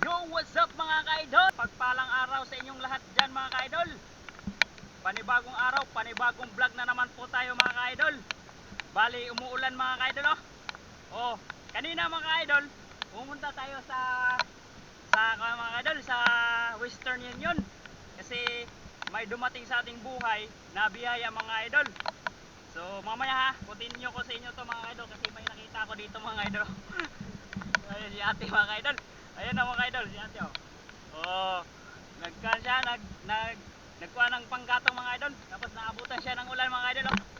Yo, what's up mga ka-idol? Pagpalang araw sa inyong lahat dyan mga ka-idol. Panibagong araw, panibagong vlog na naman po tayo mga ka-idol. Bali, umuulan mga ka-idol oh. Oh, kanina mga ka-idol, pumunta tayo sa sa mga ka-idol sa Western Union kasi may dumating sa ating buhay na biyaya mga idol. So mamaya ha, continue ko sa inyo to mga idol kasi may nakita ako dito mga idol. Ayun si ate mga idol. Ayun na mga idol, si ate oh. Oh, nagkan siya, nag, nag, nagkuha ng panggatong mga idol. Tapos naabutan siya ng ulan mga idol oh.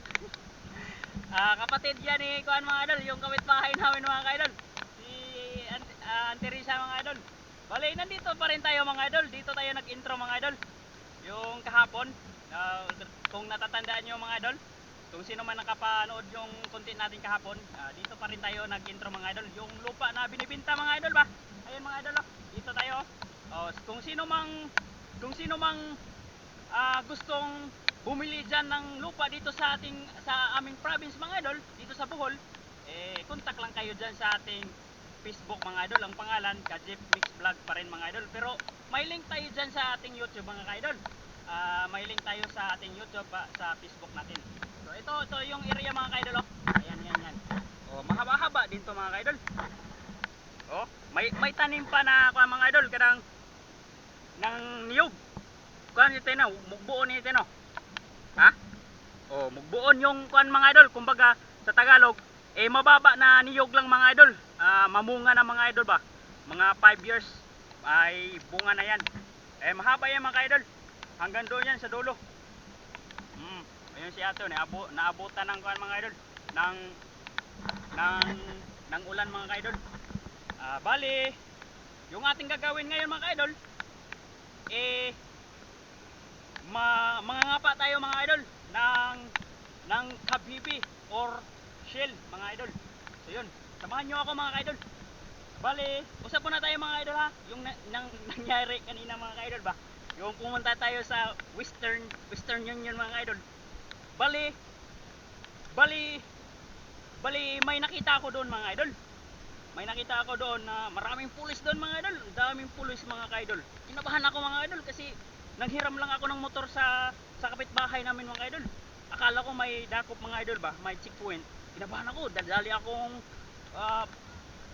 Ah, kapatid yan ni Kuan mga idol, yung kapitbahay namin mga idol. Si Aunt, ah, Auntie Risa mga idol. Bale, nandito pa rin tayo mga idol. Dito tayo nag-intro mga idol. Yung kahapon, ah, kung natatandaan nyo mga idol, kung sino man nakapanood yung content natin kahapon, ah, dito pa rin tayo nag-intro mga idol. Yung lupa na binibinta mga idol ba? Ayun mga idol, oh. dito tayo. Oh, kung sino mang kung sino mang ah, gustong bumili diyan ng lupa dito sa ating sa aming province mga idol, dito sa Bohol, eh contact lang kayo diyan sa ating Facebook mga idol. Ang pangalan, Kajip Mix Vlog pa rin mga idol. Pero may link tayo diyan sa ating YouTube mga idol. Ah, may link tayo sa ating YouTube pa, sa Facebook natin. Ito ito yung area mga idol oh. Ayan yan yan. Oh, mahaba-haba din to mga idol. Oh, may may tanim pa na kuha mga idol kadang ng niyog. Kuan ito na, mugbuon ito no. Ha? Oh, mugbuon yung kuan mga idol, kumbaga sa Tagalog, eh mababa na niyog lang mga idol. Ah, mamunga na mga idol ba? Mga 5 years ay bunga na yan. Eh mahaba yan mga idol. Hanggang doon yan sa dulo. Mm, ayun si Ato, naabo, naabutan ng kuan mga idol ng ng ng ulan mga idol. Ah, bali, yung ating gagawin ngayon mga idol, eh ma mangangapa tayo mga idol ng ng kabibi or shell mga idol. So yun, samahan nyo ako mga idol. Bali, usap muna tayo mga idol ha. Yung na, nang, nangyari kanina mga idol ba? Yung pumunta tayo sa Western Western Union mga idol. Bali, bali, bali may nakita ako doon mga idol. May nakita ako doon na maraming pulis doon mga idol. Daming pulis mga idol. Kinabahan ako mga idol kasi nanghiram lang ako ng motor sa sa kapitbahay namin mga idol. Akala ko may dakop mga idol ba, may checkpoint. Kinabahan ako, dadali akong ah,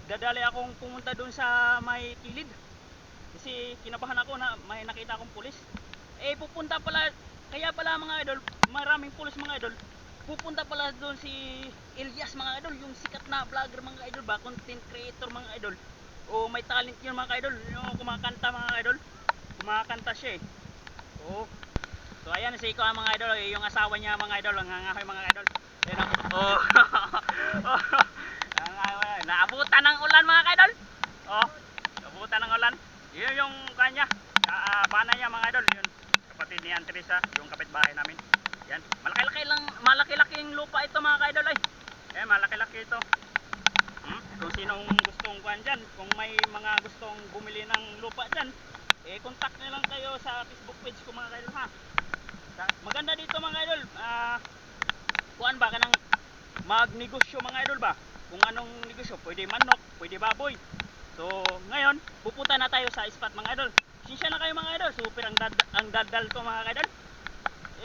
dadali akong pumunta doon sa may kilid. Kasi kinabahan ako na may nakita akong pulis. Eh pupunta pala, kaya pala mga idol, maraming pulis mga idol. Pupunta pala doon si Elias mga idol, yung sikat na vlogger mga idol ba, content creator mga idol. O may talent yun mga idol, yung kumakanta mga idol. Kumakanta siya eh. Oo. So ayan si Iko mga idol, eh, yung asawa niya mga idol, ang hangahoy mga idol. Ayan o. Oh. Nangangahoy. Naabutan ng ulan mga idol. Oh. Naabutan ng ulan. Yun yung kanya. Uh, bana niya mga idol. Yun. Kapatid ni Aunt Teresa, yung kapitbahay namin. Yan. Malaki-laki lang, malaki-laking lupa ito mga idol ay. Eh, malaki-laki ito. Hmm? Kung sinong gustong kuhan dyan, kung may mga gustong bumili ng lupa dyan, eh contact nyo lang kayo sa Facebook page ko mga idol ha. Maganda dito mga idol. Ah, kuan ba kanang magnegosyo mga idol ba? Kung anong negosyo, pwede manok, pwede baboy. So, ngayon, pupunta na tayo sa spot mga idol. Sinsya na kayo mga idol, super ang, dad ang dadal ko mga idol.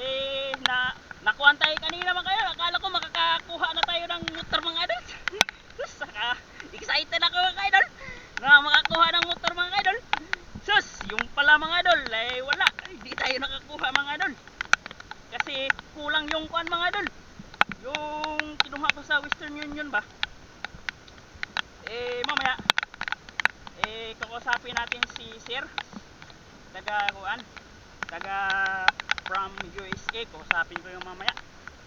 Eh, na nakuhan tayo kanina mga idol. Akala ko makakakuha na tayo ng motor mga idol. Saka, excited ako mga idol. Na makakuha ng motor mga idol. Sus, yung pala mga idol, eh wala. Hindi tayo nakakuha mga idol. Kasi kulang yung kuan mga idol. Yung kinuha ko sa Western Union ba? Eh mamaya eh kakusapin natin si Sir taga kuan? Taga from USA kakusapin ko yung mamaya.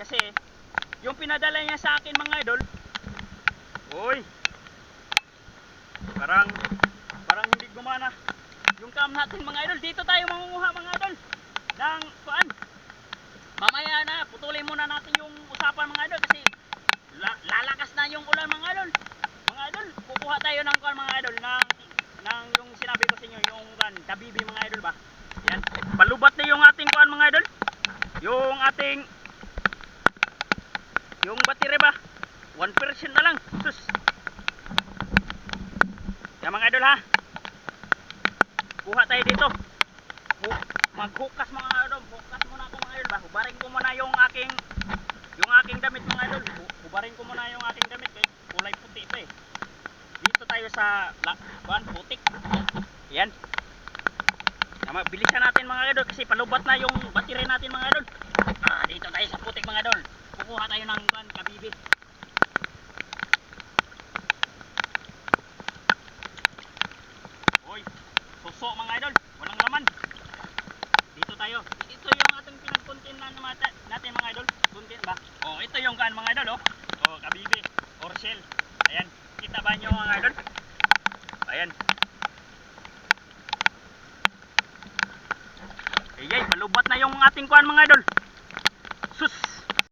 Kasi yung pinadala niya sa akin mga idol Uy! Parang parang hindi gumana. Yung cam natin mga idol dito tayo mangunguha mga idol. Ng kuan? Mamaya na putulin muna natin yung usapan mga idol kasi la- lalakas na yung ulan mga idol. Mga idol kukuha tayo ng kuan mga idol ng ng yung sinabi ko sa inyo yung kuan kabibi mga idol ba yan palubat na yung ating kuan mga idol yung ating yung battery ba 1% na lang sus Yan mga idol ha. Kuha tayo dito. Hu- Maghukas mga idol. Hukas muna ako mga idol ba. Hubarin ko muna yung aking yung aking damit mga idol. Hu- Hubarin ko muna yung aking damit eh. Kulay puti ito eh. Tayo sa kuan, putik. Yan. Tama, bilisan natin mga idol kasi palubat na yung battery natin mga idol. Ah, dito tayo sa putik mga idol. Kukuha tayo ng kuan, kabibi. Hoy, suso mga idol, walang laman. Dito tayo. Ito yung ating pinagpuntin na natin mga idol. Puntin ba? Oh, ito yung kan mga idol oh. Oh, kabibi or shell. Ayan, kita ba niyo mga idol? Ayan. Ayay, palubat na yung ating kuan mga idol.